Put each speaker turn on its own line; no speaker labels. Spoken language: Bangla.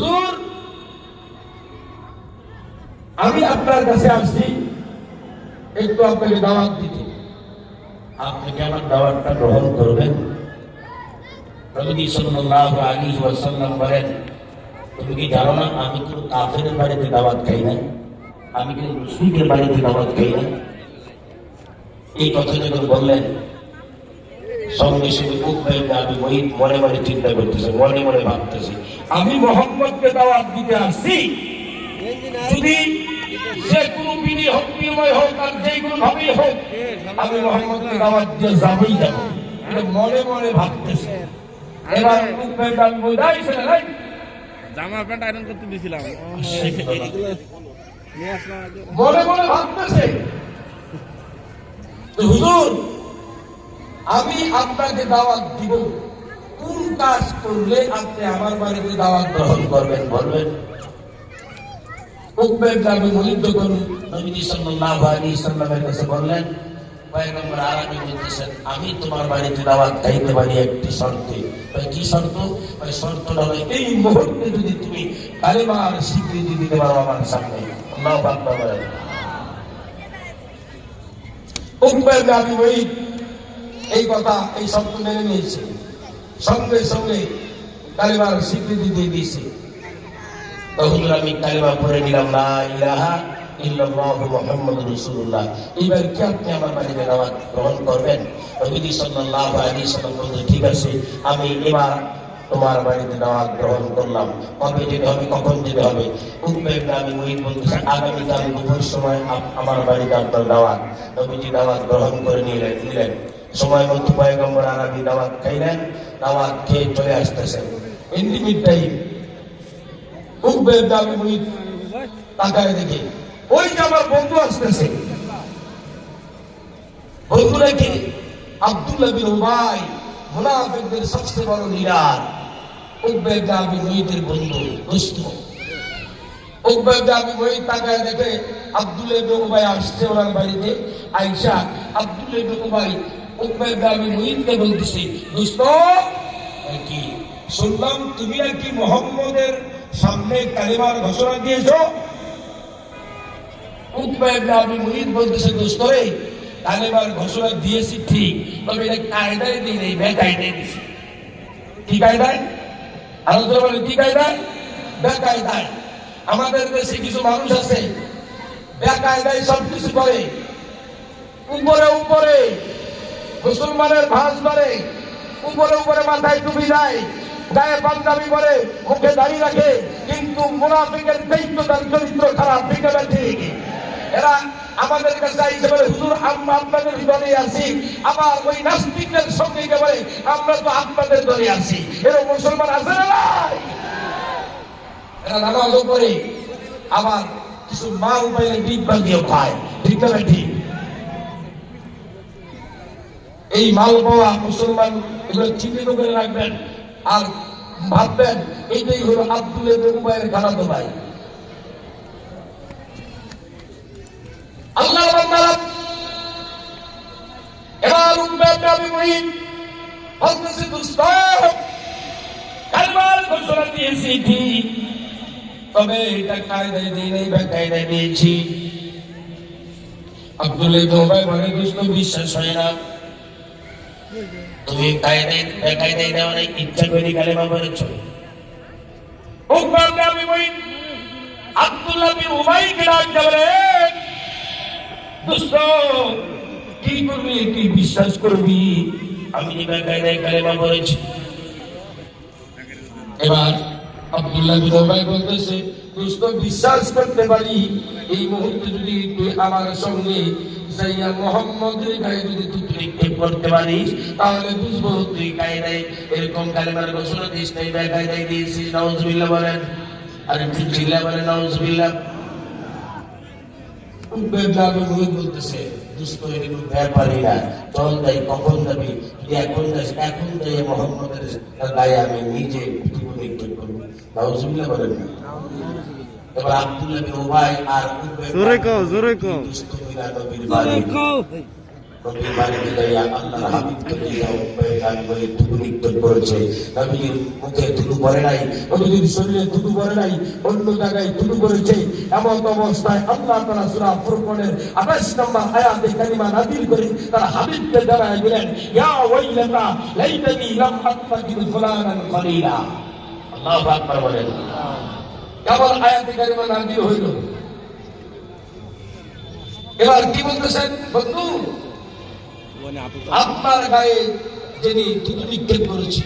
হুজুর, আমি আপনার কাছে আসছি, একটু আপনাকে দাওয়াত দিতে। আপনি কি আমার দাওয়াতটা গ্রহণ করবেন? নবী সাল্লাল্লাহু আলাইহি ওয়াসাল্লাম বলেন, তুমি কি জানো না, আমি কোনো কাফেরের বাড়িতে দাওয়াত খাই না আমি কোনো বাড়িতে দাওয়াত খাই না এই কথা যখন বললেন সঙ্গে সঙ্গে মুখ আমি ওই মনে মনে চিন্তা করতেছি মনে মনে ভাবতেছি। আমি মোহাম্মদকে দাওয়াত দিতে আসছি। যদি যে কোনো বিনি হোক বিনিময় হোক আর যে কোনো ভাবেই হোক আমি মোহাম্মদকে দাওয়াত দিয়ে যাবই যাব। এটা মনে মনে ভাবতেছি। এবার মুখ আমি বই না
জামা প্যান্ট আয়রন করতে দিয়েছিলাম।
মনে মনে ভাবতেছে। হুজুর আমি আপনাকে দাওয়াত দিব। কোন কাজ করলে আপনি আমার বাড়িতে দাওয়াত গ্রহণ করবেন বলবেন? করুন বললেন আমি তোমার বাড়িতে দাওয়াত খাইতে পারি একটি শর্তে। কি হলো এই মুহূর্তে যদি তুমি আমার সামনে। এই কথা এই শব্দ মেনে নিয়েছে। সঙ্গে সঙ্গে কালেমার স্বীকৃতি দিয়ে দিয়েছে। তখন আমি কালেমা পড়ে নিলাম না ইলাহা আপনি আমার গ্রহণ করবেন? ঠিক আছে, আমি এবার তোমার বাড়িতে দাওয়াত গ্রহণ করলাম। কবে যেতে হবে, কখন যেতে হবে? ইবনে আমি ওই বলতেছে, আগামীকাল দুপুর সময় আমার বাড়িতে আপনার দাওয়াত। নবীজি দাওয়াত গ্রহণ করে নিলেন নিলেন। সময় মতো পয়গম্বর আরবি দাওয়াত খাইলেন, দাওয়াত খেয়ে চলে আসতেছেন। টাইম ইবনে আমি তাকায় দেখি, ওই যে আমার বন্ধু আসতেছে। বন্ধু নাকি আব্দুল্লাহ বিন উবাই, মুনাফিকদের সবচেয়ে বড় লিডার উকবে ইবনে আবি মুঈতের বন্ধু দোস্ত উকবে ইবনে আবি মুঈত তাকায় দেখে আব্দুল্লাহ ইবনে উবাই আসছে ওনার বাড়িতে। আয়েশা আব্দুল্লাহ ইবনে উবাই উকবে ইবনে আবি মুঈতকে বলতেছে দোস্ত কি? শুনলাম তুমি নাকি মোহাম্মদের সামনে কালিমার ঘোষণা দিয়েছ? উকবে ইবনে আবি মুঈত বলতেছে দোস্ত রে, কালিমার ঘোষণা দিয়েছি ঠিক, তবে এটা কায়দায় দিই নেই বেকায়দায় দিছি কি কায়দায়? বেকায়দায় আমাদের দেশে কিছু মানুষ আছে, বেকায়দায় সব কিছু করে। উপরে উপরে, মুসলমানের ভাস করে উপরে উপরে মাথায় টুপি দেয়, গায়ে পাঞ্জাবি করে মুখে দাঁড়িয়ে রাখে, কিন্তু মুনাফিকের দায়িত্ব তার চরিত্র খারাপ ঠিক? এরা আমাদের কাছে হুজুর, আমরা আপনাদের দলে আছি। আবার ওই নাস্তিকদের সঙ্গে বলে, আমরা তো আপনাদের দলে আছি। এরকম মুসলমান আছে না এরা আবার কিছু মাল পাইলে খায়। ঠিক না ঠিক? এই মাল পাওয়া মুসলমান, এগুলো চিহ্নিত করে রাখবেন আর ভাববেন, এইটাই হলো আব্দুল উবাইয়ের খালাতো ভাই। এবার উঠবে নবী মুহিন কালমার ঘোষণা দিয়েছি, ঠিক। তবে এটা কায়দায় দিই নেই বা কায়দায় দিয়েছি। আব্দুল উবাই বলে, দুষ্ট বিশ্বাস হয় না। তুমি কায়দায় কায়দায় দেওয়া নাই, ইচ্ছা করে কালেমা পড়েছ নামি বই আব্দুল্লাহ বিন উমাই কে ডাক বলে দোস্ত কি করবি কি বিশ্বাস করবি? আমি এবার এবার আব্দুল্লাহ বিন বলতেছে, দোস্ত, বিশ্বাস করতে পারি? এই মুহূর্তে যদি তুই আমার সঙ্গে যাইয়া মোহাম্মদের গায়ে যদি তুই নিক্ষেপ করতে পারিস, তাহলে বুঝব তুই কায়দায় এরকম কালেমার ঘোষণা দিস নাই বা কায়দায় দিয়েছিস নাউজুবিল্লাহ বলেন। আর একটু চিল্লা বলেন মুই বলতেছে দুষ্ট এগুলো ব্যাপারই চল যাই কখন যাবি? এখন যাস এখন যাই মোহাম্মদের গায়ে আমি নিজে নিক্ষেপ করব। নাউজুবিল্লাহ বলেন না। এবার আব্দুল্লাহ বিন আর
জোরে কও, জোরে কও।
দুষ্ট মিলা নবীর বাড়ি। বাড়িতে যাইয়া আল্লাহর হাবিবকে দিয়া উম্মে গান বলে থুতু নিক্ষেপ করেছে নবীর মুখে থুতু পড়ে নাই নবীর শরীরে থুতু পড়ে নাই অন্য জায়গায় থুতু করেছে এমন অবস্থায় আল্লাহ তাআলা সূরা ফুরকানের 28 নম্বর আয়াতে কালিমা নাযিল করে তার হাবিবকে জানায় দিলেন ওয়াইলাতা লাইতানি লাম আত্তাকিদ ফুলানান খলিলা আল্লাহু আকবার বলেন।
কেবল আয়াতে কারিমা নাজিল হইল এবার কি বলতেছেন? বন্ধু আপনার গায়ে যিনি থুতু নিক্ষেপ করেছে